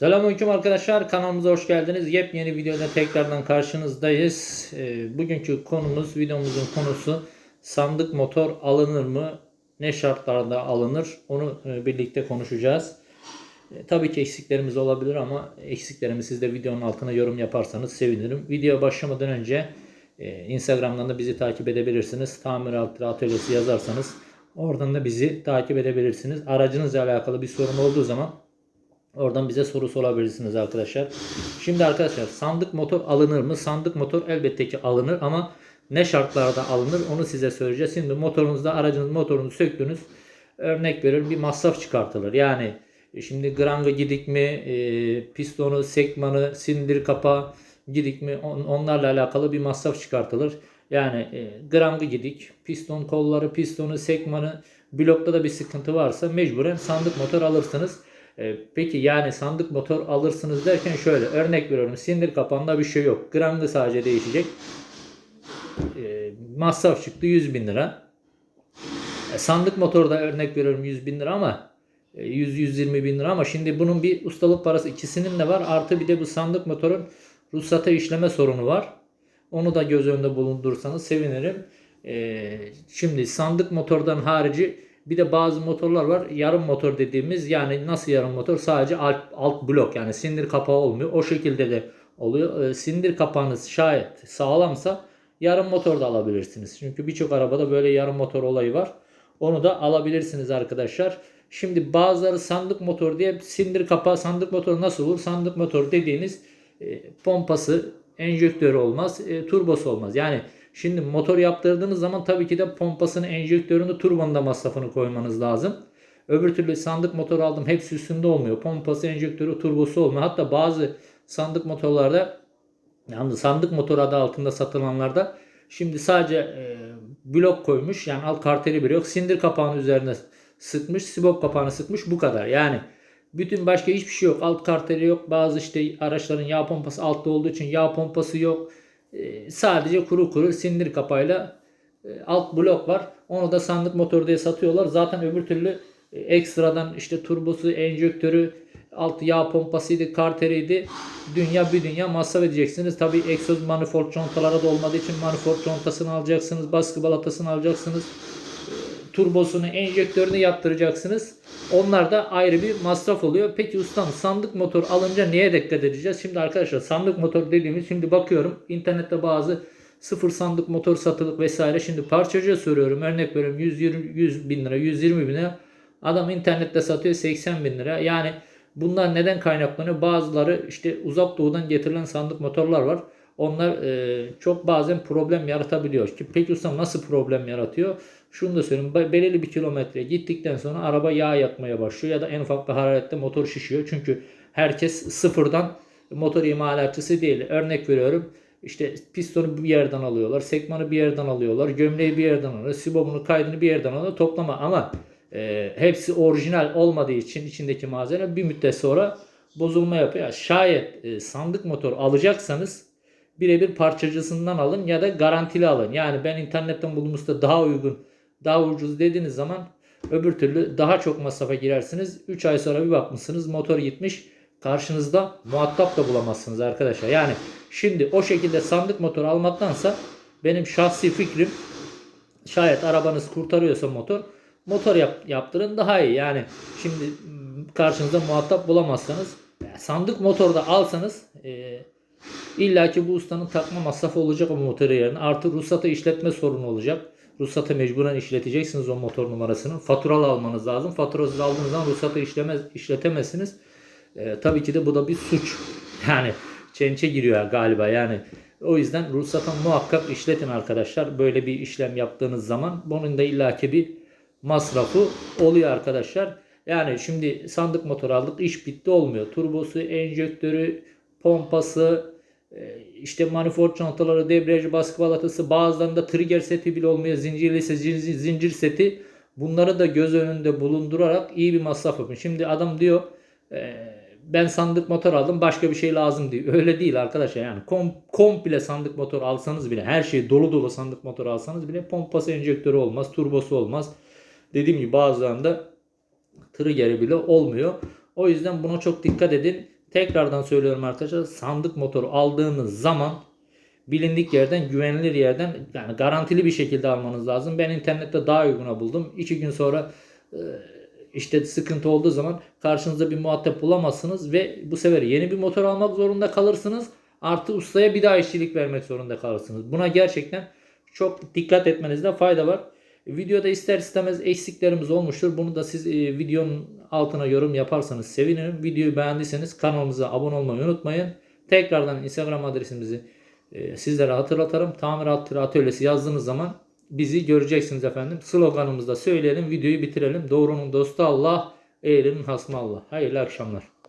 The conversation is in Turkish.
Selamünaleyküm arkadaşlar. Kanalımıza hoş geldiniz. Yepyeni videoda tekrardan karşınızdayız. Ee, bugünkü konumuz, videomuzun konusu sandık motor alınır mı? Ne şartlarda alınır? Onu e, birlikte konuşacağız. E, tabii ki eksiklerimiz olabilir ama eksiklerimi siz de videonun altına yorum yaparsanız sevinirim. Videoya başlamadan önce e, Instagram'dan da bizi takip edebilirsiniz. Tamirat atölyesi yazarsanız oradan da bizi takip edebilirsiniz. Aracınızla alakalı bir sorun olduğu zaman Oradan bize soru sorabilirsiniz arkadaşlar. Şimdi arkadaşlar sandık motor alınır mı? Sandık motor elbette ki alınır ama ne şartlarda alınır onu size söyleyeceğiz. Şimdi motorunuzda aracınız motorunu söktünüz. Örnek veriyorum bir masraf çıkartılır. Yani şimdi granga gidik mi, e, pistonu, sekmanı, sindir kapağı gidik mi on- onlarla alakalı bir masraf çıkartılır. Yani e, grangı gidik, piston kolları, pistonu, sekmanı, blokta da bir sıkıntı varsa mecburen sandık motor alırsınız. E, Peki yani sandık motor alırsınız derken şöyle örnek veriyorum sindir kapağında bir şey yok. Grangı sadece değişecek. E, masraf çıktı 100 bin lira. E, sandık motorda örnek veriyorum 100 bin lira ama 100-120 bin lira ama şimdi bunun bir ustalık parası ikisinin de var. Artı bir de bu sandık motorun ruhsata işleme sorunu var. Onu da göz önünde bulundursanız sevinirim. E, şimdi sandık motordan harici bir de bazı motorlar var. Yarım motor dediğimiz yani nasıl yarım motor? Sadece alt, alt blok yani sindir kapağı olmuyor. O şekilde de oluyor. E, sindir kapağınız şayet sağlamsa yarım motor da alabilirsiniz. Çünkü birçok arabada böyle yarım motor olayı var. Onu da alabilirsiniz arkadaşlar. Şimdi bazıları sandık motor diye sindir kapağı sandık motor nasıl olur? Sandık motor dediğiniz e, pompası, enjektörü olmaz, e, turbosu olmaz. Yani şimdi motor yaptırdığınız zaman tabii ki de pompasını, enjektörünü, turbonun da masrafını koymanız lazım. Öbür türlü sandık motor aldım hepsi üstünde olmuyor. Pompası, enjektörü, turbosu olmuyor. Hatta bazı sandık motorlarda yani sandık motor adı altında satılanlarda şimdi sadece e, blok koymuş. Yani alt karteli bir yok. Sindir kapağının üzerine sıkmış. Sibop kapağını sıkmış. Bu kadar. Yani bütün başka hiçbir şey yok. Alt karteli yok. Bazı işte araçların yağ pompası altta olduğu için yağ pompası yok. E, sadece kuru kuru sindir kapağıyla e, alt blok var. Onu da sandık motor diye satıyorlar. Zaten öbür türlü e, ekstradan işte turbosu, enjektörü, alt yağ pompasıydı, karteriydi. Dünya bir dünya masraf edeceksiniz. Tabii egzoz manifold contalara da olmadığı için manifold contasını alacaksınız. Baskı balatasını alacaksınız. Turbosunu, enjektörünü yaptıracaksınız. Onlar da ayrı bir masraf oluyor. Peki ustam sandık motor alınca neye dikkat edeceğiz? Şimdi arkadaşlar sandık motor dediğimiz şimdi bakıyorum internette bazı sıfır sandık motor satılık vesaire. Şimdi parçacıya soruyorum. Örnek veriyorum 120, 100 bin lira, 120 bin lira. Adam internette satıyor 80 bin lira. Yani bunlar neden kaynaklanıyor? Bazıları işte uzak doğudan getirilen sandık motorlar var. Onlar e, çok bazen problem yaratabiliyor. Ki peki ustam nasıl problem yaratıyor? Şunu da söyleyeyim. be- Belirli bir kilometre gittikten sonra araba yağ yakmaya başlıyor ya da en ufak bir hararette motor şişiyor. Çünkü herkes sıfırdan motor imalatçısı değil. Örnek veriyorum. İşte pistonu bir yerden alıyorlar, sekmanı bir yerden alıyorlar, gömleği bir yerden alıyorlar, sibobunu kaydını bir yerden alıyorlar. Toplama ama e, hepsi orijinal olmadığı için içindeki malzeme bir müddet sonra bozulma yapıyor. Şayet e, sandık motor alacaksanız birebir parçacısından alın ya da garantili alın. Yani ben internetten bulduğumuzda daha uygun, daha ucuz dediğiniz zaman öbür türlü daha çok masrafa girersiniz. 3 ay sonra bir bakmışsınız motor gitmiş. Karşınızda muhatap da bulamazsınız arkadaşlar. Yani şimdi o şekilde sandık motor almaktansa benim şahsi fikrim şayet arabanız kurtarıyorsa motor motor yap, yaptırın daha iyi. Yani şimdi m, karşınızda muhatap bulamazsanız e, sandık motorda alsanız e, illa ki bu ustanın takma masrafı olacak o motoru yerine. Artı ruhsatı işletme sorunu olacak. Ruhsatı mecburen işleteceksiniz o motor numarasını. Faturalı almanız lazım. Faturasız aldığınız zaman ruhsatı işlemez, işletemezsiniz. E, tabii ki de bu da bir suç. Yani çençe giriyor galiba yani. O yüzden ruhsatı muhakkak işletin arkadaşlar. Böyle bir işlem yaptığınız zaman bunun da illaki bir masrafı oluyor arkadaşlar. Yani şimdi sandık motor aldık iş bitti olmuyor. Turbosu, enjektörü, pompası, işte manifold çantaları, debriyaj, baskı balatası bazılarında trigger seti bile olmuyor. Zincirliyse zincir, zincir seti. Bunları da göz önünde bulundurarak iyi bir masraf yapın. Şimdi adam diyor e, ben sandık motor aldım başka bir şey lazım diyor. Öyle değil arkadaşlar yani kom, komple sandık motor alsanız bile her şey dolu dolu sandık motor alsanız bile pompası enjektörü olmaz, turbosu olmaz. Dediğim gibi bazılarında trigger'i bile olmuyor. O yüzden buna çok dikkat edin. Tekrardan söylüyorum arkadaşlar sandık motoru aldığınız zaman bilindik yerden güvenilir yerden yani garantili bir şekilde almanız lazım. Ben internette daha uyguna buldum. İki gün sonra e, işte sıkıntı olduğu zaman karşınızda bir muhatap bulamazsınız ve bu sefer yeni bir motor almak zorunda kalırsınız. Artı ustaya bir daha işçilik vermek zorunda kalırsınız. Buna gerçekten çok dikkat etmenizde fayda var. Videoda ister istemez eksiklerimiz olmuştur. Bunu da siz e, videonun altına yorum yaparsanız sevinirim. Videoyu beğendiyseniz kanalımıza abone olmayı unutmayın. Tekrardan Instagram adresimizi e, sizlere hatırlatarım. Tamirat atölyesi yazdığınız zaman bizi göreceksiniz efendim. Sloganımızı da söyleyelim. Videoyu bitirelim. Doğrunun dostu Allah, eğrinin hasmı Allah. Hayırlı akşamlar.